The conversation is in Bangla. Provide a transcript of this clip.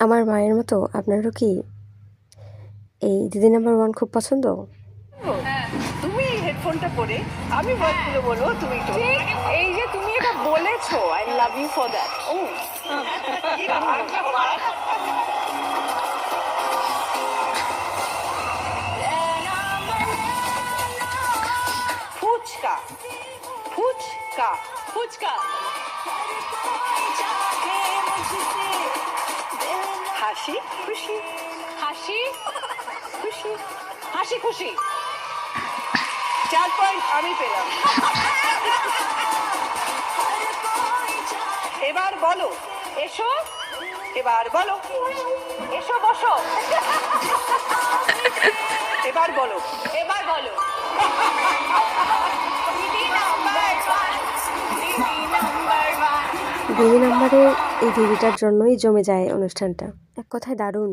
আমার মায়ের মতো আপনারও কি এই দিদি নাম্বার ওয়ান খুব পছন্দ? তুমি এই হেডফোনটা পরে আমি ওয়ার্ডগুলো বলব, তুমি এই যে তুমি এটা বলেছ I love you for that ও। ফুচকা ফুচকা ফুচকা। হাসি খুশি। হাসি? খুশি। হাসি খুশি। চার পয়েন্ট আমি পেলাম। এবার বলো। এসো। এবার বলো। এসো বসো। এবার বলো। এবার বলো। দুই নাম্বার এই দিদিটার জন্যই জমে যায় অনুষ্ঠানটা। এক কথায় দারুণ।